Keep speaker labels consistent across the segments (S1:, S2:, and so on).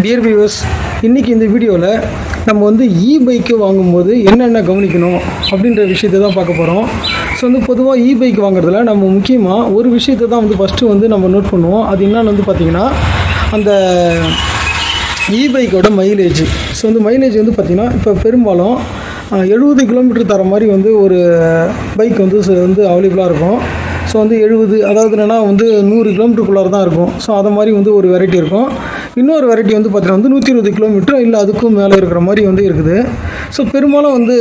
S1: Dear viewers இன்றைக்கி இந்த வீடியோவில் நம்ம வந்து இ பைக்கு வாங்கும்போது என்னென்ன கவனிக்கணும் அப்படின்ற விஷயத்தை தான் பார்க்க போகிறோம் ஸோ வந்து பொதுவாக இ பைக் வாங்குறதுல நம்ம முக்கியமாக ஒரு விஷயத்தை தான் வந்து ஃபஸ்ட்டு வந்து நம்ம நோட் பண்ணுவோம். அது என்னென்னு வந்து பார்த்திங்கன்னா அந்த இ பைக்கோட மைலேஜ் ஸோ வந்து மைலேஜ் வந்து பார்த்திங்கன்னா இப்போ பெரும்பாலும் எழுபது கிலோமீட்டர் தர மாதிரி வந்து ஒரு பைக் வந்து வந்து அவைலபிளாக இருக்கும். ஸோ வந்து எழுபது அதாவது என்னென்னா வந்து நூறு கிலோமீட்டருக்குள்ளார தான் இருக்கும். ஸோ அதை மாதிரி வந்து ஒரு வெரைட்டி இருக்கும். இன்னொரு வெரைட்டி வந்து பார்த்தீங்கன்னா வந்து நூற்றி இருபது கிலோமீட்டர் இல்லை அதுக்கும் மேலே இருக்கிற மாதிரி வந்து இருக்குது. ஸோ பெரும்பாலும் வந்து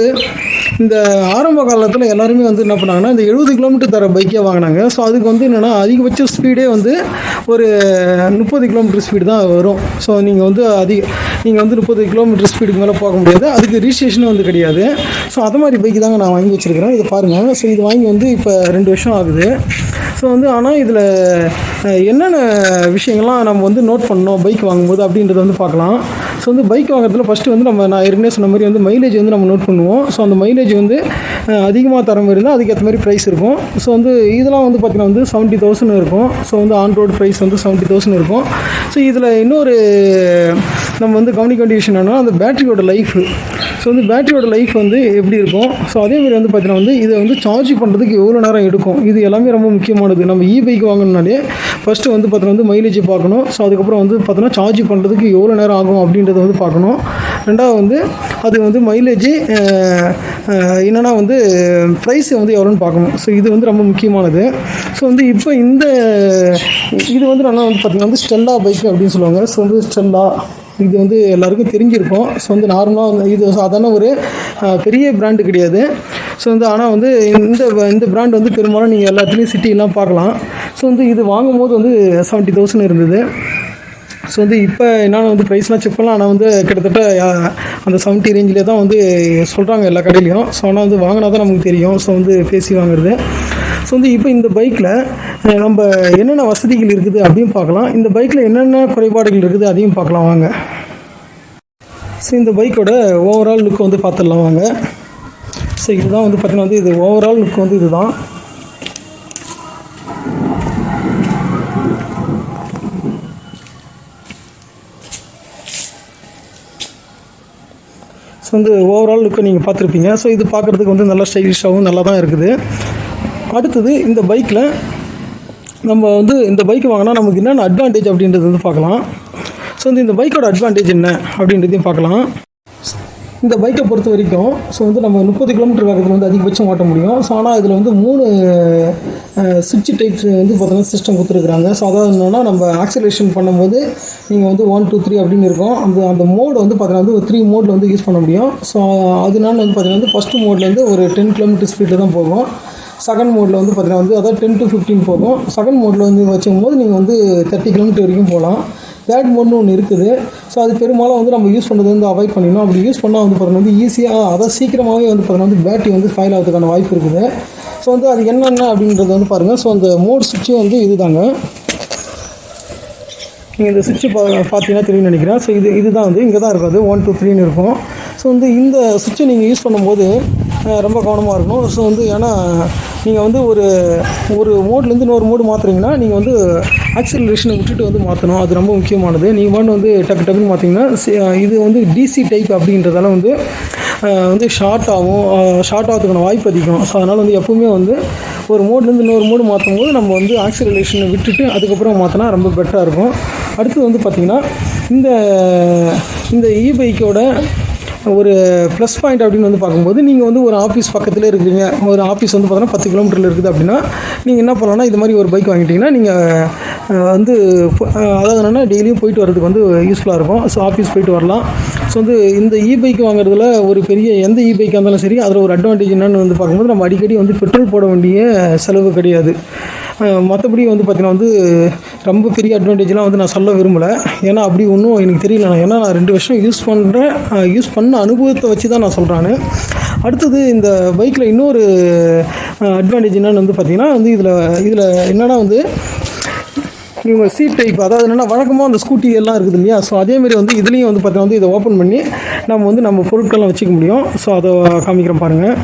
S1: இந்த ஆரம்ப காலத்தில் எல்லாருமே வந்து என்ன பண்ணாங்கன்னா இந்த எழுபது கிலோமீட்டர் தர பைக்கே வாங்கினாங்க. ஸோ அதுக்கு வந்து என்னென்னா அதிகபட்ச ஸ்பீடே வந்து ஒரு முப்பது கிலோமீட்டர் ஸ்பீடு தான் வரும். ஸோ நீங்கள் வந்து அதிக நீங்கள் வந்து முப்பது கிலோமீட்டர் ஸ்பீடுக்கு மேலே போக முடியாது. அதுக்கு ரிஜிஸ்ட்ரேஷனும் வந்து கிடையாது. ஸோ அது மாதிரி பைக் தாங்க நான் வாங்கி வச்சுருக்கிறேன். இதை பாருங்கள் ஸோ இது வாங்கி வந்து இப்போ ரெண்டு வருஷம் ஆகுது. ஸோ வந்து ஆனால் இதில் என்னென்ன விஷயங்கள்லாம் நம்ம வந்து நோட் பண்ணோம் பைக் வாங்கும்போது அப்படின்றத வந்து பார்க்கலாம். ஸோ வந்து பைக் வாங்குறதுல ஃபஸ்ட்டு வந்து நம்ம நான் ஏற்கனவே சொன்ன மாதிரி வந்து மைலேஜ் வந்து நம்ம நோட் பண்ணுவோம். ஸோ அந்த மைலேஜ் வந்து அதிகமாக தர மாதிரி இருந்தால் அதுக்கேற்ற மாதிரி ப்ரைஸ் இருக்கும். ஸோ வந்து இதெல்லாம் வந்து பார்த்திங்கன்னா வந்து செவன்ட்டி தௌசண்ட் இருக்கும். ஸோ வந்து ஆன் ரோடு ப்ரைஸ் வந்து செவன்ட்டி தௌசண்ட் இருக்கும். ஸோ இதில் இன்னொரு நம்ம வந்து கவனிக்க வேண்டிய விஷயம் என்னென்னா அந்த பேட்டரியோட லைஃப் ஸோ வந்து பேட்டரியோட லைஃப் வந்து எப்படி இருக்கும்? ஸோ அதேமாதிரி வந்து பார்த்தீங்கன்னா வந்து இதை வந்து சார்ஜ் பண்ணுறதுக்கு எவ்வளோ நேரம் எடுக்கும்? இது எல்லாமே ரொம்ப முக்கியமானது. நம்ம இ பைக் வாங்கணுனாலே ஃபஸ்ட்டு வந்து பார்த்தீங்கன்னா வந்து மைலேஜ் பார்க்கணும். ஸோ அதுக்கப்புறம் வந்து பார்த்தோன்னா சார்ஜ் பண்ணுறதுக்கு எவ்வளோ நேரம் ஆகும் அப்படின்ற அப்படின்றத வந்து பார்க்கணும். ரெண்டாவது வந்து அது வந்து மைலேஜ் என்னென்னா வந்து ப்ரைஸ் வந்து எவ்வளோன்னு பார்க்கணும். ஸோ இது வந்து ரொம்ப முக்கியமானது. ஸோ வந்து இப்போ இந்த இது வந்து நல்லா வந்து பார்த்திங்கன்னா வந்து ஸ்டெல்லா பைக் அப்படின்னு சொல்லுவாங்க. ஸோ வந்து ஸ்டெல்லா இது வந்து எல்லாருக்கும் தெரிஞ்சிருக்கும். ஸோ வந்து நார்மலாக இது சாதாரண ஒரு பெரிய பிராண்டு கிடையாது. ஸோ வந்து ஆனால் வந்து இந்த இந்த பிராண்ட் வந்து பெரும்பாலும் நீங்கள் எல்லாத்துலேயும் சிட்டிலாம் பார்க்கலாம். ஸோ வந்து இது வாங்கும்போது வந்து செவன்ட்டி தௌசண்ட் இருந்தது. ஸோ வந்து இப்போ என்னென்ன வந்து ப்ரைஸ்லாம் செக் பண்ணலாம். ஆனால் வந்து கிட்டத்தட்ட அந்த செவன்ட்டி ரேஞ்சிலே தான் வந்து சொல்கிறாங்க எல்லா கடையிலையும். ஸோ ஆனால் வந்து வாங்கினா தான் நமக்கு தெரியும். ஸோ வந்து பேசி வாங்குறது. ஸோ வந்து இப்போ இந்த பைக்கில் நம்ம என்னென்ன வசதிகள் இருக்குது அப்படின்னு பார்க்கலாம். இந்த பைக்கில் என்னென்ன குறைபாடுகள் இருக்குது அதையும் பார்க்கலாம் வாங்க. ஸோ இந்த பைக்கோட ஓவரால் லுக் வந்து பார்த்துடலாம் வாங்க. ஸோ இதுதான் வந்து பார்த்திங்கன்னா வந்து இது ஓவரால் லுக் வந்து இதுதான். வந்து ஓவரால் லுக்கை நீங்கள் பார்த்துருப்பீங்க. ஸோ இது பார்க்குறதுக்கு வந்து நல்லா ஸ்டைலிஷாகவும் நல்லா தான் இருக்குது. அடுத்தது இந்த பைக்கில் நம்ம வந்து இந்த பைக் வாங்கினா நமக்கு என்னென்ன அட்வான்டேஜ் அப்படின்றது வந்து பார்க்கலாம். ஸோ வந்து இந்த பைக்கோட அட்வான்டேஜ் என்ன அப்படின்றதையும் பார்க்கலாம். இந்த பைக்கை பொறுத்த வரைக்கும் ஸோ வந்து நம்ம முப்பது கிலோமீட்டர் வேகத்தில் வந்து அதிகபட்சம் ஓட்ட முடியும். ஸோ ஆனால் இதில் வந்து மூணு சுவிட்ச் டைப்ஸ் வந்து பார்த்தோன்னா சிஸ்டம் கொடுத்துருக்குறாங்க. ஸோ அதாவது என்னென்னா நம்ம ஆக்சலேஷன் பண்ணும்போது நீங்கள் வந்து ஒன் டூ த்ரீ அப்படின்னு இருக்கும். அந்த அந்த மோடு வந்து பார்த்தீங்கன்னா வந்து ஒரு த்ரீ மோடில் வந்து யூஸ் பண்ண முடியும். ஸோ அதனால வந்து பார்த்தீங்கன்னா வந்து ஃபஸ்ட்டு மோட்லேருந்து ஒரு டென் கிலோமீட்டர் ஸ்பீடில் தான் போகும். செகண்ட் மோடில் வந்து பார்த்தீங்கன்னா வந்து அதாவது டென் டு ஃபிஃப்டீன் போகும். செகண்ட் மோடில் வந்து வச்சுக்கும்போது நீங்கள் வந்து தேர்ட்டி கிலோமீட்டர் வரைக்கும் போகலாம். தேர்ட் மோட்னு ஒன்று இருக்குது. ஸோ அது பெரும்பாலும் வந்து நம்ம யூஸ் பண்ணுறது வந்து அவாய்ட் பண்ணிடணும். அப்படி யூஸ் பண்ணால் வந்து பார்த்தீங்கன்னா வந்து ஈஸியாக அதாவது சீக்கிரமாகவே வந்து பார்த்தீங்கன்னா வந்து பேட்டரி வந்து ஃபைல் ஆகிறதுக்கான வாய்ப்பு இருக்குது. ஸோ வந்து அது என்னென்ன அப்படின்றது வந்து பாருங்கள் ஸோ அந்த மோட் சுவிட்சும் வந்து இதுதாங்க. நீங்கள் இந்த சுவிட்சு பா பார்த்தீங்கன்னா தெரியும்னு நினைக்கிறேன். ஸோ இது இதுதான் வந்து இங்கே தான் இருக்கும் அது ஒன் டூ த்ரீன்னு இருக்கும். ஸோ வந்து இந்த சுவிட்சை நீங்கள் யூஸ் பண்ணும்போது ரொம்ப கவனமாக இருக்கணும். ஸோ வந்து ஏன்னா நீங்கள் வந்து ஒரு ஒரு மோட்லேருந்து இன்னொரு மோடு மாற்றுறீங்கன்னா நீங்கள் வந்து ஆக்சிலரேஷனை விட்டுட்டு வந்து மாற்றணும் அது ரொம்ப முக்கியமானது. நீங்கள் மட்டும் வந்து டக்கு டக்குன்னு மாற்றிங்கன்னா இது வந்து டிசி டைப் அப்படின்றதால வந்து வந்து ஷார்ட் ஆகும். ஷார்ட் ஆகிறதுக்கான வாய்ப்பு அதிகம். ஸோ அதனால் வந்து எப்போவுமே வந்து ஒரு மோட்லேருந்து இன்னொரு மோடு மாற்றும் போது நம்ம வந்து ஆக்சிலரேஷனை விட்டுட்டு அதுக்கப்புறம் மாற்றினா ரொம்ப பெட்டராக இருக்கும். அடுத்து வந்து பார்த்திங்கன்னா இந்த இந்த இ பைக்கோட ஒரு ப்ளஸ் பாயிண்ட் அப்படின்னு வந்து பார்க்கும்போது நீங்கள் வந்து ஒரு ஆஃபீஸ் பக்கத்தில் இருக்கிறீங்க. ஒரு ஆஃபீஸ் வந்து பார்த்தோன்னா பத்து கிலோமீட்டரில் இருக்குது அப்படின்னா நீங்கள் என்ன பண்ணலாம்னா இது மாதிரி ஒரு பைக் வாங்கிட்டீங்கன்னா நீங்கள் வந்து அதாவது என்னென்னா டெய்லியும் போயிட்டு வரதுக்கு வந்து யூஸ்ஃபுல்லாக இருக்கும். ஸோ ஆஃபீஸ் போயிட்டு வரலாம். ஸோ வந்து இந்த இ பைக் வாங்குறதுல ஒரு பெரிய எந்த இ பைக்காக இருந்தாலும் சரி அதில் ஒரு அட்வான்டேஜ் என்னென்னு வந்து பார்க்கும்போது நம்ம அடிக்கடி வந்து பெட்ரோல் போட வேண்டிய செலவு கிடையாது. மற்றபடி வந்து பார்த்திங்கன்னா வந்து ரொம்ப பெரிய அட்வான்டேஜ்லாம் வந்து நான் சொல்ல விரும்பலை. ஏன்னா அப்படி ஒன்றும் எனக்கு தெரியல. நான் ஏன்னா நான் ரெண்டு வருஷம் யூஸ் பண்ணுறேன் யூஸ் பண்ண அனுபவத்தை வச்சு தான் நான் சொல்கிறேன் அடுத்தது இந்த பைக்கில் இன்னொரு அட்வான்டேஜ் என்னென்னு வந்து பார்த்திங்கன்னா வந்து இதில் இதில் என்னென்னா வந்து இவங்க சீட் டைப் அதாவது என்னென்னா வழக்கமாக அந்த ஸ்கூட்டி எல்லாம் இருக்குது இல்லையா? ஸோ அதேமாரி வந்து இதுலேயும் வந்து பார்த்தீங்கன்னா வந்து இதை ஓப்பன் பண்ணி நம்ம வந்து நம்ம பொருட்கள்லாம் வச்சுக்க முடியும். ஸோ அதை காமிக்கிறேன் பாருங்கள்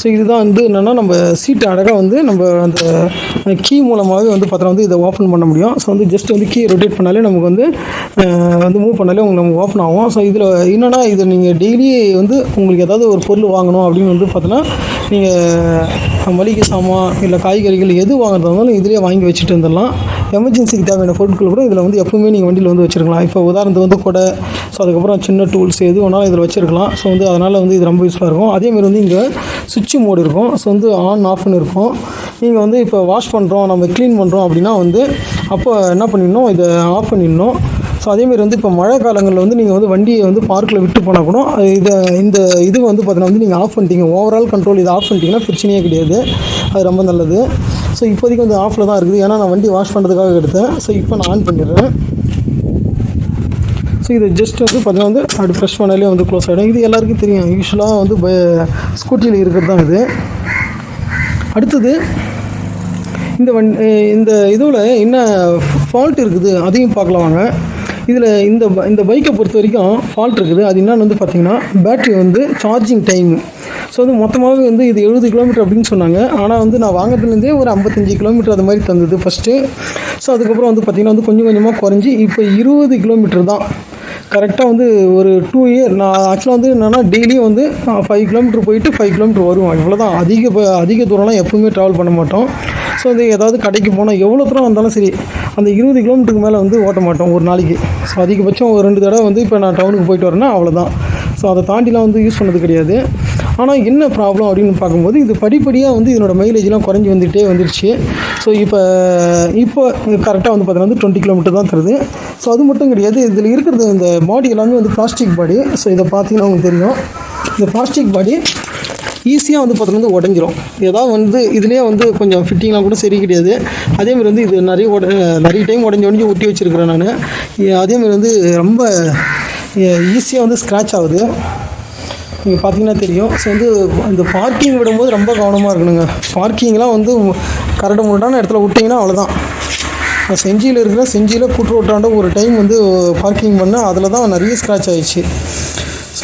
S1: ஸோ இதுதான் வந்து என்னென்னா நம்ம சீட்டு அழகாக வந்து நம்ம அந்த கீ மூலமாகவே வந்து பார்த்தா வந்து இதை ஓப்பன் பண்ண முடியும். ஸோ வந்து ஜஸ்ட் வந்து கீ ரொட்டேட் பண்ணாலே நமக்கு வந்து வந்து மூவ் பண்ணாலே உங்களுக்கு நம்ம ஓப்பன் ஆகும். ஸோ இதில் என்னென்னா இது நீங்கள் டெய்லி வந்து உங்களுக்கு ஏதாவது ஒரு பொருள் வாங்கணும் அப்படின்னு வந்து பார்த்தோன்னா நீங்கள் மளிகை சாமான் இல்லை காய்கறிகள் எது வாங்குறதா இருந்தாலும் இதிலே வாங்கி வச்சுட்டு இருந்துடலாம். எமர்ஜென்சிக்கு தேவையான பொருட்கள் கூட இதில் வந்து எப்பவுமே நீங்கள் வண்டியில் வந்து வச்சுருக்கலாம். இப்போ உதாரணத்துக்கு வந்து கொடை ஸோ அதுக்கப்புறம் சின்ன டூல்ஸ் எது வேணாலும் இதில் வச்சுருக்கலாம். ஸோ வந்து அதனால் வந்து இது ரொம்ப யூஸ்ஃபுல்லாக இருக்கும். அதேமாதிரி வந்து இங்கே சுவிட்ச் மோடு இருக்கும். ஸோ வந்து ஆன் ஆஃப்னு இருக்கும். நீங்கள் வந்து இப்போ வாஷ் பண்ணுறோம் நம்ம க்ளீன் பண்ணுறோம் அப்படின்னா வந்து அப்போ என்ன பண்ணிடணும்? இதை ஆஃப் பண்ணிடணும். ஸோ அதேமாரி வந்து இப்போ மழை காலங்களில் வந்து நீங்கள் வந்து வண்டியை வந்து பார்க்கில் விட்டு போனால் கூட இதை இந்த இது வந்து பார்த்தீங்கன்னா வந்து நீங்கள் ஆஃப் பண்ணிட்டீங்க. ஓவரால் கண்ட்ரோல் இதை ஆஃப் பண்ணிட்டீங்கன்னா பிரச்சனையே கிடையாது. அது ரொம்ப நல்லது. ஸோ இப்போதைக்கு வந்து ஆஃபில் தான் இருக்குது. ஏன்னா நான் வண்டி வாஷ் பண்ணுறதுக்காக எடுத்தேன். ஸோ இப்போ நான் ஆன் பண்ணிடுறேன். ஸோ இது ஜஸ்ட் வந்து பார்த்தீங்கன்னா வந்து அப்படி ஃப்ரெஷ் பண்ணாலே வந்து க்ளோஸ் ஆகிடும் இது எல்லாருக்கும் தெரியும். யூஸ்வலாக வந்து ப ஸ்கூட்டியில் இருக்கிறது தான் இது. அடுத்தது இந்த வண் இந்த இதுவில் என்ன ஃபால்ட் இருக்குது அதையும் பார்க்கலாம் வாங்க. இதில் இந்த இந்த பைக்கை பொறுத்த வரைக்கும் ஃபால்ட் இருக்குது. அது என்னென்னு வந்து பார்த்தீங்கன்னா பேட்ரி வந்து சார்ஜிங் டைம் ஸோ வந்து மொத்தமாகவே வந்து இது எழுபது கிலோமீட்டர் அப்படின்னு சொன்னாங்க. ஆனால் வந்து நான் வாங்குறதுலேருந்தே ஒரு ஐம்பத்தஞ்சு கிலோமீட்டர் அது மாதிரி தந்தது ஃபஸ்ட்டு ஸோ அதுக்கப்புறம் வந்து பார்த்திங்கன்னா வந்து கொஞ்சம் கொஞ்சமாக குறைஞ்சி இப்போ இருபது கிலோமீட்டர் தான். கரெக்டாக வந்து ஒரு டூ இயர் நான் ஆக்சுவலாக வந்து என்னென்னா டெய்லியும் வந்து ஃபைவ் கிலோமீட்டர் போயிட்டு ஃபைவ் கிலோமீட்டர் வருவோம். இவ்வளோதான் அதிக ப- அதிக தூரம்லாம் எப்பவுமே ட்ராவல் பண்ண மாட்டோம். ஸோ வந்து ஏதாவது கடைக்கு போனால் எவ்வளோ தூரம் வந்தாலும் சரி அந்த இருபது கிலோமீட்டருக்கு மேலே வந்து ஓட்ட மாட்டோம் ஒரு நாளைக்கு. ஸோ அதிகபட்சம் ஒரு ரெண்டு தடவை வந்து இப்போ நான் டவுனுக்கு போயிட்டு வரேன்னா அவ்வளோதான் ஸோ அதை தாண்டிலாம் வந்து யூஸ் பண்ணது கிடையாது. ஆனால் என்ன ப்ராப்ளம் அப்படின்னு பார்க்கும்போது இது படிப்படியாக வந்து இதனோட மைலேஜ்லாம் குறைஞ்சி வந்துகிட்டே வந்துருச்சு. ஸோ இப்போ இப்போ கரெக்டாக வந்து பார்த்தீங்கன்னா வந்து டுவெண்ட்டி கிலோமீட்டர் தான் தருது. ஸோ அது மட்டும் கிடையாது இதில் இருக்கிறது இந்த பாடி எல்லாமே வந்து பிளாஸ்டிக் பாடி ஸோ இதை பார்த்தீங்கன்னா உங்களுக்கு தெரியும். இந்த பிளாஸ்டிக் பாடி ஈஸியாக வந்து பார்த்தீங்கன்னா வந்து உடஞ்சிரும். ஏதாவது வந்து இதுலேயே வந்து கொஞ்சம் ஃபிட்டிங்லாம் கூட சரி கிடையாது. அதேமாதிரி வந்து இது நிறைய உட நிறைய டைம் உடஞ்சி உடஞ்சி ஒட்டி வச்சுருக்கிறேன் நான். அதேமாதிரி வந்து ரொம்ப ஈஸியாக வந்து ஸ்க்ராட்ச் ஆகுது. நீங்கள் பார்த்தீங்கன்னா தெரியும். ஸோ வந்து இந்த பார்க்கிங் விடும்போது ரொம்ப கவனமாக இருக்கணுங்க. பார்க்கிங்லாம் வந்து கரடு முரடான இடத்துல விட்டிங்கன்னா அவ்வளோதான் நான் செஞ்சியில் இருக்கிற செஞ்சியில் கூட்டுரோட்டாண்ட ஒரு டைம் வந்து பார்க்கிங் பண்ணேன். அதில் தான் நிறைய ஸ்க்ராட்ச் ஆகிடுச்சு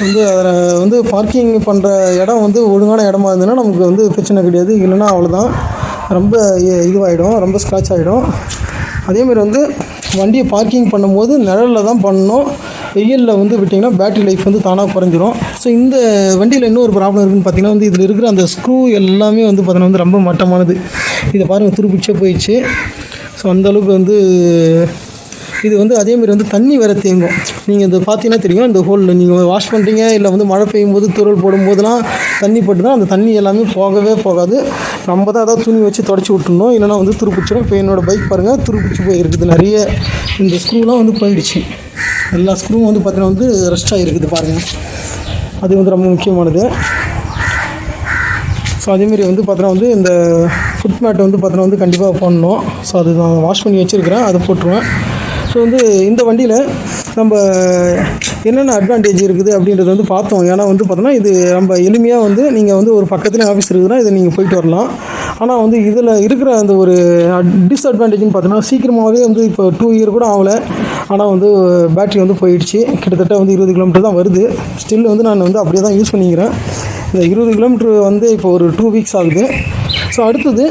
S1: வந்து அதில் வந்து பார்க்கிங் பண்ணுற இடம் வந்து ஒழுங்கான இடமா இருந்ததுன்னா நமக்கு வந்து பிரச்சனை கிடையாது. இல்லைன்னா அவ்வளோதான் ரொம்ப இதுவாகிடும் ரொம்ப ஸ்க்ராட்ச் ஆகிடும் அதேமாரி வந்து வண்டியை பார்க்கிங் பண்ணும்போது நிழலில் தான் பண்ணணும். வெயிலில் வந்து விட்டிங்கன்னா பேட்டரி லைஃப் வந்து தானாக குறைஞ்சிரும். ஸோ இந்த வண்டியில் இன்னொரு ப்ராப்ளம் இருக்குன்னு பார்த்தீங்கன்னா வந்து இதில் இருக்கிற அந்த ஸ்க்ரூ எல்லாமே வந்து பார்த்தீங்கன்னா வந்து ரொம்ப மட்டமானது. இதை பாருங்கள் துருப்பிச்சே போயிடுச்சு. ஸோ அந்தளவுக்கு வந்து இது வந்து அதேமாதிரி வந்து தண்ணி வேறு தேங்கும். நீங்கள் இந்த பார்த்தீங்கன்னா தெரியும் இந்த ஹோலில் நீங்கள் வாஷ் பண்ணுறீங்க இல்லை வந்து மழை பெய்யும் போது துரல் போடும்போதெல்லாம் தண்ணி பட்டு தான் அந்த தண்ணி எல்லாமே போகவே போகாது. நம்ம தான் அதாவது துணி வச்சு தொடச்சி விட்டுருணும் இல்லைனா வந்து துருப்பிச்சிடும். இப்போ என்னோடய பைக் பாருங்கள் துருப்பிச்சு போயிருக்குது நிறைய. இந்த ஸ்க்ரூலாம் வந்து போயிடுச்சு. எல்லா ஸ்க்ரூவும் வந்து பார்த்தீங்கன்னா வந்து ரெஸ்ட் ஆகிருக்குது பாருங்கள் அது வந்து ரொம்ப முக்கியமானது. ஸோ அதேமாரி வந்து பார்த்தோன்னா வந்து இந்த ஃபுட் மேட் வந்து பார்த்தோன்னா வந்து கண்டிப்பாக போடணும். ஸோ அது நான் வாஷ் பண்ணி வச்சுருக்கிறேன் அதை போட்டுருவேன். ஸோ வந்து இந்த வண்டியில் நம்ம என்னென்ன அட்வான்டேஜ் இருக்குது அப்படின்றத வந்து பார்த்தோம். ஏன்னா வந்து பார்த்தோன்னா இது நம்ம எளிமையாக வந்து நீங்கள் வந்து ஒரு பக்கத்துலேயே ஆஃபீஸ் இருக்குதுன்னா இதை நீங்கள் போயிட்டு வரலாம். ஆனால் வந்து இதில் இருக்கிற அந்த ஒரு டிஸ்அட்வான்டேஜ்னு பார்த்தோன்னா சீக்கிரமாகவே வந்து இப்போ டூ இயர் கூட ஆகலை. ஆனால் வந்து பேட்ரி வந்து போயிடுச்சு. கிட்டத்தட்ட வந்து இருபது கிலோமீட்டர் தான் வருது. ஸ்டில் வந்து நான் வந்து அப்படியே தான் யூஸ் பண்ணிக்கிறேன். இந்த இருபது கிலோமீட்ரு வந்து இப்போ ஒரு டூ வீக்ஸ் ஆகுது. ஸோ அடுத்தது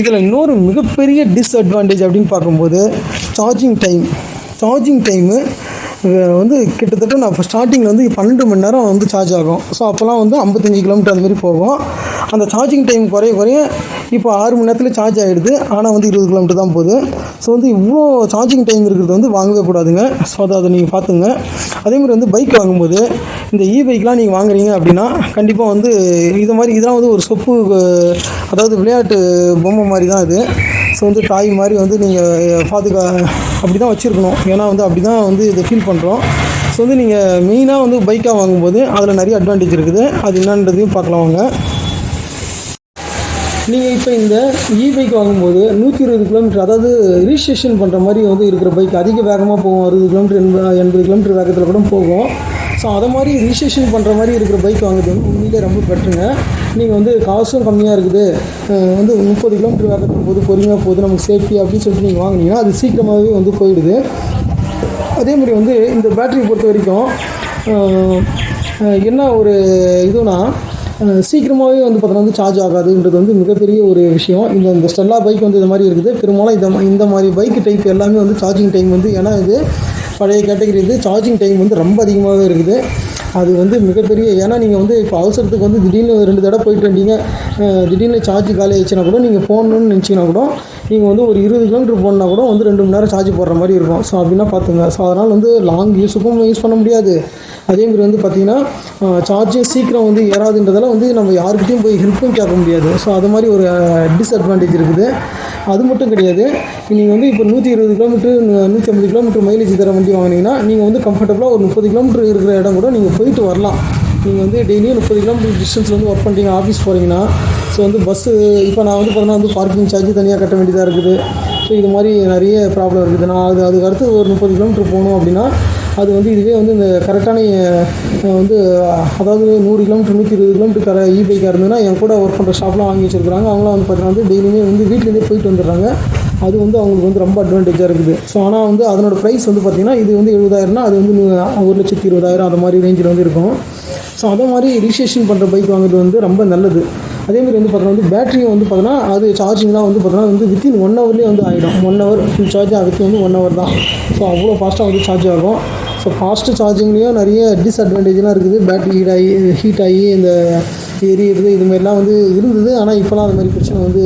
S1: இதில் இன்னொரு மிகப்பெரிய டிஸ்அட்வான்டேஜ் அப்படின்னு பார்க்கும்போது சார்ஜிங் டைம் சார்ஜிங் டைமு வந்து கிட்டத்தட்ட நான் இப்போ ஸ்டார்டிங்கில் வந்து பன்னெண்டு மணி நேரம் வந்து சார்ஜ் ஆகும். ஸோ அப்போல்லாம் வந்து ஐம்பத்தஞ்சு கிலோமீட்டர் அது மாதிரி போகும். அந்த சார்ஜிங் டைம் குறைய குறைய இப்போ ஆறு மணி நேரத்தில் சார்ஜ் ஆகிடுது ஆனால் வந்து இருபது கிலோமீட்டர் தான் போகுது. ஸோ வந்து இவ்வளோ சார்ஜிங் டைம் இருக்கிறது வந்து வாங்கவே கூடாதுங்க. ஸோ அதை அதை நீங்கள் பார்த்துங்க. அதேமாதிரி வந்து பைக் வாங்கும்போது இந்த இ பைக்லாம் நீங்கள் வாங்குறீங்க அப்படின்னா கண்டிப்பாக வந்து இது மாதிரி இதெல்லாம் வந்து ஒரு சொப்பு அதாவது விளையாட்டு பொம்மை மாதிரி தான் இது. ஸோ வந்து டாய் மாதிரி வந்து நீங்கள் பாதுகா அப்படி தான் வச்சுருக்கணும். ஏன்னா வந்து அப்படி தான் வந்து இதை ஃபீல் பண்ணுறோம் ஸோ வந்து நீங்கள் மெயினாக வந்து பைக்காக வாங்கும்போது அதில் நிறைய அட்வான்டேஜ் இருக்குது. அது என்னன்றதையும் பார்க்கலாம் வாங்க. நீங்கள் இப்போ இந்த இ பைக் வாங்கும்போது நூற்றி இருபது கிலோமீட்டர் அதாவது ரிஜிஸ்ட்ரேஷன் பண்ணுற மாதிரி வந்து இருக்கிற பைக் அதிக வேகமாக போகும். அறுபது கிலோமீட்டர் எண்பது எண்பது கிலோமீட்டர் வேகத்தில் கூட போகும். ஸோ அதை மாதிரி ரிஜிஸ்ட்ரேஷன் பண்ணுற மாதிரி இருக்கிற பைக் வாங்குறது வந்து உண்மையிலே ரொம்ப பெட்டருங்க நீங்கள் வந்து காசும் கம்மியாக இருக்குது. வந்து முப்பது கிலோமீட்டர் வேறு போது பொறுமையாக போகுது நமக்கு சேஃப்டி அப்படின்னு சொல்லிட்டு நீங்கள் வாங்குனீங்கன்னா அது சீக்கிரமாகவே வந்து போயிடுது. அதே மாதிரி வந்து இந்த பேட்டரி பொறுத்த வரைக்கும் என்ன ஒரு இதுனா சீக்கிரமாகவே வந்து பார்த்தோன்னா வந்து சார்ஜ் ஆகாதுன்றது வந்து மிகப்பெரிய ஒரு விஷயம். இந்த இந்த ஸ்டெல்லா பைக் வந்து இது மாதிரி இருக்குது. பெரும்பாலும் இந்த இந்த மாதிரி பைக் டைப் எல்லாமே வந்து சார்ஜிங் டைம் வந்து ஏன்னா இது பழைய கேட்டகரி இது சார்ஜிங் டைம் வந்து ரொம்ப அதிகமாகவே இருக்குது. அது வந்து மிகப்பெரிய ஏன்னா நீங்கள் வந்து இப்போ அவசரத்துக்கு வந்து திடீர்னு ரெண்டு தடவை போயிட்டு வந்தீங்க. திடீர்னு சார்ஜ் காலி ஆயிடுச்சுன்னா கூட நீங்கள் போகணுன்னு நினச்சிங்கன்னா கூட நீங்கள் வந்து ஒரு இருபது கிலோமீட்டர் போனால் கூட வந்து ரெண்டு மணி நேரம் சார்ஜ் போடுற மாதிரி இருக்கும். ஸோ அப்படின்னா பார்த்துங்க ஸோ அதனால் வந்து லாங் யூஸுக்கும் யூஸ் பண்ண முடியாது. அதேமாதிரி வந்து பார்த்திங்கன்னா சார்ஜும் சீக்கிரம் வந்து ஏறாதுன்றதால வந்து நம்ம யாருக்கிட்டையும் போய் ஹெல்ப்பும் கேட்க முடியாது. ஸோ அது மாதிரி ஒரு டிஸ்அட்வான்டேஜ் இருக்குது. அது மட்டும் கிடையாது. நீங்கள் வந்து இப்போ நூற்றி இருபது கிலோமீட்டர் நூற்றி ஐம்பது கிலோமீட்டர் மைலேஜ் தர வண்டி வாங்கினீங்கன்னா நீங்கள் வந்து கம்ஃபர்டபுளாக ஒரு முப்பது கிலோமீட்டர் இருக்கிற இடம் கூட நீங்கள் போயிட்டு வரலாம். நீங்கள் வந்து டெய்லியும் முப்பது கிலோமீட்டர் டிஸ்டன்ஸில் வந்து ஒர்க் பண்ணுறீங்க ஆஃபீஸ் போகிறீங்கன்னா ஸோ வந்து பஸ்ஸு இப்போ நான் வந்து பார்த்தீங்கன்னா வந்து பார்க்கிங் சார்ஜ் தனியாக கட்ட வேண்டியதாக இருக்குது. ஸோ இது மாதிரி நிறைய ப்ராப்ளம் இருக்குது. நான் அது அதுக்கு அடுத்து ஒரு முப்பது கிலோமீட்டர் போகணும் அப்படின்னா அது வந்து இதுவே வந்து இந்த கரெக்டான வந்து அதாவது நூறு கிலோமீட்டர் நூற்றி இருபது கிலோமீட்டர் கர இ பைக்காக இருந்ததுன்னா என் கூட ஒர்க் பண்ணுற ஷாப்லாம் வாங்கி வச்சுருக்காங்க அவங்களாம் வந்து பார்த்தீங்கன்னா வந்து டெய்லியுமே வந்து வீட்லேருந்தே போயிட்டு வந்துடுறாங்க. அது வந்து அவங்களுக்கு வந்து ரொம்ப அட்வான்டேஜாக இருக்குது. ஸோ ஆனால் வந்து அதனோட ப்ரைஸ் வந்து பார்த்திங்கன்னா இது வந்து எழுபதாயிரம்னா அது வந்து ஒரு லட்சத்தி இருபதாயிரம் அந்த மாதிரி ரேஞ்சில் வந்து இருக்கும். ஸோ அதே மாதிரி ரிஜிஸ்ட்ரேஷன் பண்ணுற பைக் வாங்குறது வந்து ரொம்ப நல்லது. அதேமாதிரி வந்து பார்த்தோன்னா வந்து பேட்டரியும் வந்து பார்த்தோன்னா அது சார்ஜிங்லாம் வந்து பார்த்தோன்னா வந்து வித்தின் ஒன் ஹவர்லேயே வந்து ஆகிடும் ஒன் ஹவர் ஃபுல் சார்ஜ் ஆகிறதுக்கு வந்து ஒன் ஹவர் தான். ஸோ அவ்வளோ ஃபாஸ்ட்டாக வந்து சார்ஜ் ஆகும். ஸோ ஃபாஸ்ட்டு சார்ஜிங்லேயும் நிறைய டிஸ்அட்வான்டேஜ்லாம் இருக்குது. பேட்டரி ஹீட் ஆகி ஹீட் ஆகி இந்த எரியிறது இது மாதிரிலாம் வந்து இருந்தது. ஆனால் இப்போலாம் அந்த மாதிரி பிரச்சனை வந்து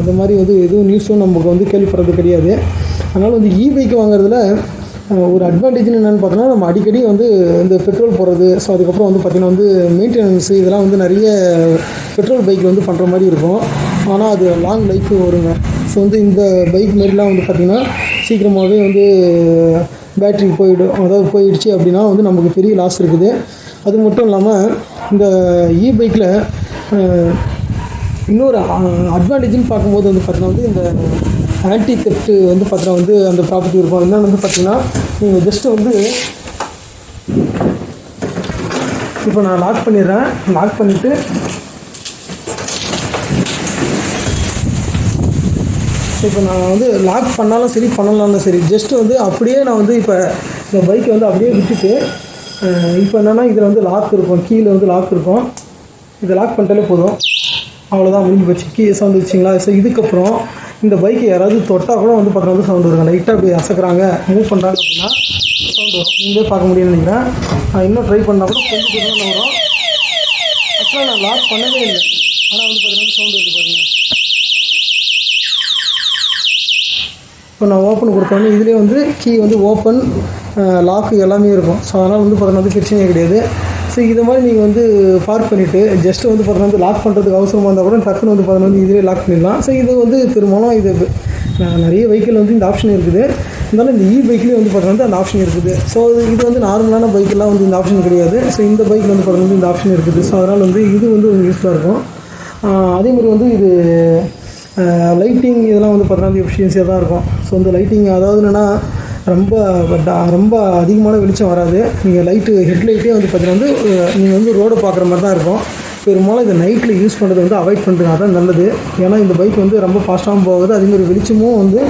S1: அந்த மாதிரி வந்து எதுவும் நியூஸும் நமக்கு வந்து கேள்விப்படுறது கிடையாது. அதனால் வந்து இ பைக் வாங்குறதுல ஒரு அட்வான்டேஜ்னு என்னென்னு பார்த்தோன்னா நம்ம அடிக்கடி வந்து இந்த பெட்ரோல் போடுறது ஸோ அதுக்கப்புறம் வந்து பார்த்திங்கன்னா வந்து மெயின்டெனன்ஸ் இதெல்லாம் வந்து நிறைய பெட்ரோல் பைக்கில் வந்து பண்ணுற மாதிரி இருக்கும். ஆனால் அது லாங் லைஃப் வருங்க. ஸோ வந்து இந்த பைக் மாரிலாம் வந்து பார்த்திங்கன்னா சீக்கிரமாகவே வந்து பேட்ரி போயிடும் அதாவது போயிடுச்சு அப்படின்னா வந்து நமக்கு பெரிய லாஸ் இருக்குது. அது மட்டும் இல்லாமல் இந்த இ பைக்கில் இன்னொரு அட்வான்டேஜ்னு பார்க்கும்போது வந்து பார்த்திங்கன்னா வந்து இந்த ஆன்டி தெஃப்ட் வந்து பார்த்தீங்கன்னா வந்து அந்த ப்ராப்பர்ட்டி இருக்கும். என்னென்னு வந்து பார்த்தீங்கன்னா நீங்கள் ஜஸ்ட்டு வந்து இப்போ நான் லாக் பண்ணிடுறேன். லாக் பண்ணிவிட்டு இப்போ நான் வந்து லாக் பண்ணாலும் சரி பண்ணலாம்னாலும் சரி ஜஸ்ட்டு வந்து அப்படியே நான் வந்து இப்போ இந்த பைக்கை வந்து அப்படியே விட்டுட்டு இப்போ என்னென்னா இதில் வந்து லாக் இருக்கும். கீழே வந்து லாக் இருக்கும். இதை லாக் பண்ணிட்டாலே போதும். அவ்வளோதான் முடிஞ்சு போச்சு. Key sound வச்சிங்களா? ஸோ இதுக்கப்புறம் இந்த பைக்கை யாராவது தொட்டால் கூட வந்து பார்த்தா வந்து சவுண்ட் வருங்க லைட்டாக அப்படி அசைக்கிறாங்க மூவ் பண்ணுறாங்க அப்படின்னா சவுண்ட் வரும். நீங்களே பார்க்க முடியும்னு நினைக்கிறேன். நான் இன்னும் ட்ரை பண்ணால் கூட கொஞ்சம் தூரம் வரும். ஆக்சுவலாக நான் லாக் பண்ணவே இல்லை. ஆனால் வந்து பார்த்தீங்கன்னா சவுண்ட் வருது பாருங்கள் இப்போ நான் ஓப்பன் கொடுத்தோன்னே இதுலேயே வந்து கீ வந்து ஓப்பன் லாக்கு எல்லாமே இருக்கும். ஸோ அதனால் வந்து பார்த்தீங்கன்னா வந்து பிரச்சனையே கிடையாது. ஸோ இது மாதிரி நீங்கள் வந்து பார்க் பண்ணிவிட்டு ஜஸ்ட்டு வந்து பார்த்தோன்னா வந்து லாக் பண்ணுறதுக்கு அவசரமாக இருந்தால் கூட டக்குன்னு வந்து பார்த்தோன்னா வந்து இதிலே லாக் பண்ணிடலாம். ஸோ இது வந்து பெரும்பாலும் இது நான் நிறைய வெஹிக்கிள் வந்து இந்த ஆப்ஷன் இருக்குது. இருந்தாலும் இந்த இ பைக்லேயே வந்து பார்த்தோன்னா அந்த ஆப்ஷன் இருக்குது. ஸோ இது வந்து நார்மலான பைக்கெல்லாம் வந்து இந்த ஆப்ஷன் கிடையாது. ஸோ இந்த பைக்கில் வந்து பார்த்தோன்னா இந்த ஆப்ஷன் இருக்குது. ஸோ அதனால் வந்து இது வந்து கொஞ்சம் யூஸ்ஃபுல்லாக இருக்கும். அதேமாதிரி அதே மாதிரி வந்து இது லைட்டிங் இதெல்லாம் வந்து பார்த்தீங்கன்னா எஃபிஷியன்சியாக தான் இருக்கும். ஸோ இந்த லைட்டிங் அதாவது என்னென்னா ரொம்ப ட- ரொம்ப அதிகமான வெளிச்சம் வராது. நீங்கள் லைட்டு ஹெட்லைட்டே வந்து பார்த்தீங்கன்னா வந்து நீங்கள் வந்து ரோடு பார்க்குற மாதிரி தான் இருக்கும். பெரும்பாலும் இந்த நைட்டில் யூஸ் பண்ணுறது வந்து அவாய்ட் பண்ணுறது அதான் நல்லது. ஏன்னா இந்த பைக் வந்து ரொம்ப ஃபாஸ்ட்டாகவும் போகுது. அதேமாதிரி வெளிச்சமும் வந்து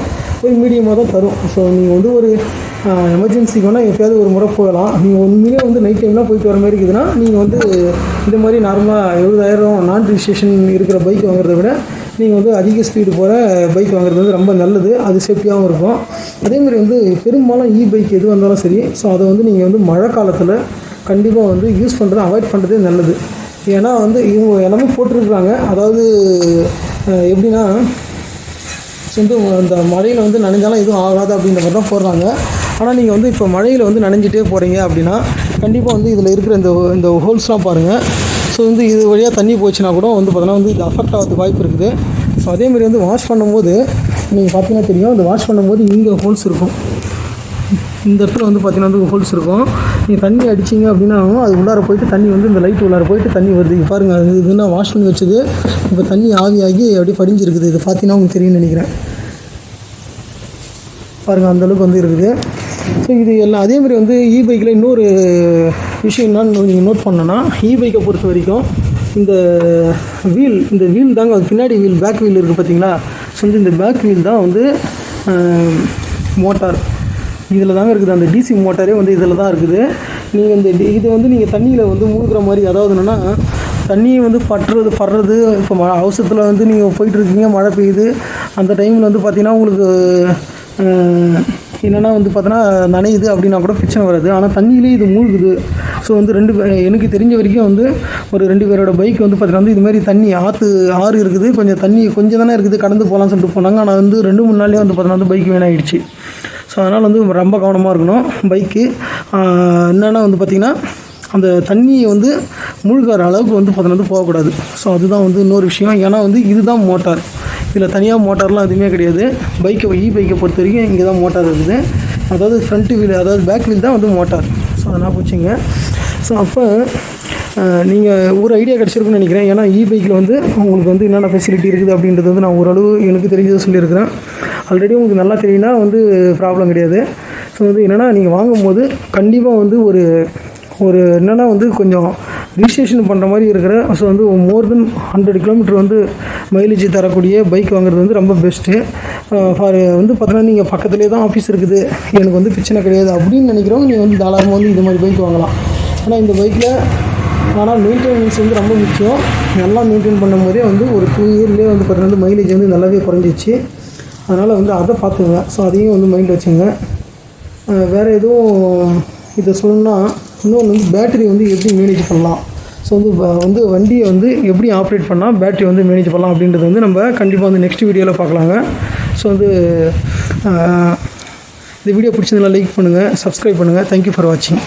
S1: ஒரு மீடியமாக தான் தரும். ஸோ நீங்கள் வந்து ஒரு எமர்ஜென்சிக்கு வேணால் எப்பயாவது ஒரு முறை போகலாம். நீங்கள் உண்மையிலே வந்து நைட் டைம்லாம் போயிட்டு வர மாதிரி இருக்குதுன்னா நீங்கள் வந்து இந்த மாதிரி நார்மலாக எழுபதாயிரம் நான் ரிஜிஸ்ட்ரேஷன் இருக்கிற பைக் வாங்குறத விட நீங்கள் வந்து அதிக ஸ்பீடு போகிற பைக் வாங்குறது வந்து ரொம்ப நல்லது. அது சேஃப்டியாகவும் இருக்கும். அதேமாதிரி வந்து பெரும்பாலும் இ பைக் எது வந்தாலும் சரி ஸோ அதை வந்து நீங்கள் வந்து மழை காலத்தில் கண்டிப்பாக வந்து யூஸ் பண்ணுறது அவாய்ட் பண்ணுறதே நல்லது. ஏன்னா வந்து இவங்க எல்லாமே போட்டிருக்கிறாங்க. அதாவது எப்படின்னா வந்து அந்த மழையில் வந்து நனைஞ்சாலும் எதுவும் ஆகாது அப்படின்ற மாதிரி தான் போடுறாங்க. ஆனால் நீங்கள் வந்து இப்போ மழையில் வந்து நனைஞ்சிட்டே போகிறீங்க அப்படின்னா கண்டிப்பாக வந்து இதில் இருக்கிற இந்த இந்த ஹோல்ஸ்லாம் பாருங்கள் ஸோ வந்து இது வழியாக தண்ணி போச்சுன்னா கூட வந்து பார்த்தோன்னா வந்து இது அஃபெக்ட் ஆகிறது வாய்ப்பு இருக்குது. ஸோ அதேமாதிரி வந்து வாஷ் பண்ணும்போது நீங்கள் பார்த்தீங்கன்னா தெரியும் அந்த வாஷ் பண்ணும்போது இங்கே ஹோல்ஸ் இருக்கும். இந்த இடத்துல வந்து பார்த்தீங்கன்னா வந்து ஹோல்ஸ் இருக்கும். நீங்கள் தண்ணி அடிச்சிங்க அப்படின்னா அது உள்ளார போயிட்டு தண்ணி வந்து இந்த லைட் உள்ளார போயிட்டு தண்ணி வருது. பாருங்கள் அது இது நான் வாஷ் பண்ணி வச்சது? இப்போ தண்ணி ஆவியாகி அப்படியே படிஞ்சிருக்குது. இது பார்த்தீங்கன்னா உங்களுக்கு தெரியும்னு நினைக்கிறேன். பாருங்கள் அந்தளவுக்கு வந்து இருக்குது. ஸோ இது எல்லாம் அதே மாதிரி வந்து இ பைக்கில் இன்னொரு விஷயம் என்னன்னு நீங்கள் நோட் பண்ணோன்னா இ பைக்கை பொறுத்த வரைக்கும் இந்த வீல் இந்த வீல் தாங்க பின்னாடி வீல் பேக் வீல் இருக்குது பார்த்தீங்களா ஸோ வந்து இந்த பேக் வீல் தான் வந்து மோட்டார் இதில் தாங்க இருக்குது. அந்த டிசி மோட்டாரே வந்து இதில் தான் இருக்குது. நீங்கள் இந்த டி- இது வந்து நீங்கள் தண்ணியில் வந்து மூழ்கிற மாதிரி அதாவது என்னென்னா தண்ணியை வந்து பட்டுறது படுறது இப்போ மழை அவசரத்தில் வந்து நீங்கள் போயிட்டுருக்கீங்க மழை பெய்யுது. அந்த டைமில் வந்து பார்த்தீங்கன்னா உங்களுக்கு என்னென்னா வந்து பார்த்தோன்னா நனையுது அப்படின்னா கூட பிரச்சனை வராது. ஆனால் தண்ணியிலே இது மூழ்குது. ஸோ வந்து ரெண்டு எனக்கு தெரிஞ்ச வரைக்கும் வந்து ஒரு ரெண்டு பேரோட பைக் வந்து பார்த்தீங்கன்னா வந்து இதுமாரி தண்ணி ஆற்று ஆறு இருக்குது. கொஞ்சம் தண்ணி கொஞ்சம் தானே இருக்குது கடந்து போகலாம்னு சொல்லிட்டு போனாங்க. ஆனால் வந்து ரெண்டு மூணு நாள்லேயே வந்து பார்த்தீங்கன்னா வந்து பைக் வீணாகிடுச்சு ஸோ அதனால் வந்து ரொம்ப கவனமாக இருக்கணும் பைக்கு என்னென்னா வந்து பார்த்திங்கன்னா அந்த தண்ணியை வந்து மூழ்கிற அளவுக்கு வந்து பார்த்தோன்னா வந்து போகக்கூடாது. ஸோ அதுதான் வந்து இன்னொரு விஷயம். ஏன்னா வந்து இதுதான் மோட்டார் இதில் தனியாக மோட்டார்லாம் எதுவுமே கிடையாது. பைக்கை இ பைக்கை பொறுத்த வரைக்கும் இங்கே தான் மோட்டார் இருக்குது. அதாவது ஃப்ரண்ட் வீல் அதாவது பேக் வீல் தான் வந்து மோட்டார். ஸோ அதெல்லாம் போச்சுங்க ஸோ அப்போ நீங்கள் ஒரு ஐடியா கிடச்சிருக்குன்னு நினைக்கிறேன். ஏன்னா இ பைக்கில் வந்து உங்களுக்கு வந்து என்னென்ன ஃபெசிலிட்டி இருக்குது அப்படின்றது வந்து நான் ஓரளவு எனக்கு தெரிஞ்சதை சொல்லியிருக்கிறேன். ஆல்ரெடி உங்களுக்கு நல்லா தெரியும்னா வந்து ப்ராப்ளம் கிடையாது. ஸோ வந்து என்னென்னா நீங்கள் வாங்கும்போது கண்டிப்பாக வந்து ஒரு ஒரு என்னென்னா வந்து கொஞ்சம் ரிஜிஸ்ட்ரேஷன் பண்ணுற மாதிரி இருக்கிற ஸோ வந்து மோர் தென் ஹண்ட்ரட் கிலோமீட்டர் வந்து மைலேஜ் தரக்கூடிய பைக் வாங்குறது வந்து ரொம்ப பெஸ்ட்டு ஃபார் வந்து பார்த்தீங்கன்னா நீங்கள் பக்கத்துலேயே தான் ஆஃபீஸ் இருக்குது. எனக்கு வந்து பிரச்சனை கிடையாது. அப்படின்னு நினைக்கிறவங்க நீங்கள் வந்து தாராளமாக வந்து இந்த மாதிரி பைக் வாங்கலாம். ஆனால் இந்த பைக்கில் ஆனால் மெயின்டெனன்ஸ் வந்து ரொம்ப முக்கியம். நல்லா மெயின்டைன் பண்ணும் போதே வந்து ஒரு டூ இயர்லேயே வந்து பார்த்தீங்கன்னா மைலேஜ் வந்து நல்லாவே குறைஞ்சிச்சு அதனால் வந்து அதை பார்த்துங்க ஸோ அதையும் வந்து மைண்டில் வச்சுங்க வேறு எதுவும் இதை சொல்லணும்னா இன்னொன்று வந்து பேட்டரி வந்து எப்படி மேனேஜ் பண்ணலாம்? ஸோ வந்து வந்து வண்டியை வந்து எப்படி ஆப்ரேட் பண்ணால் பேட்டரி வந்து மேனேஜ் பண்ணலாம் அப்படின்றது வந்து நம்ம கண்டிப்பாக வந்து நெக்ஸ்ட் வீடியோவில் பார்க்கலாங்க. ஸோ வந்து இந்த வீடியோ பிடிச்சதுல லைக் பண்ணுங்கள் சப்ஸ்கிரைப் பண்ணுங்கள் தேங்க்யூ ஃபார் வாட்சிங்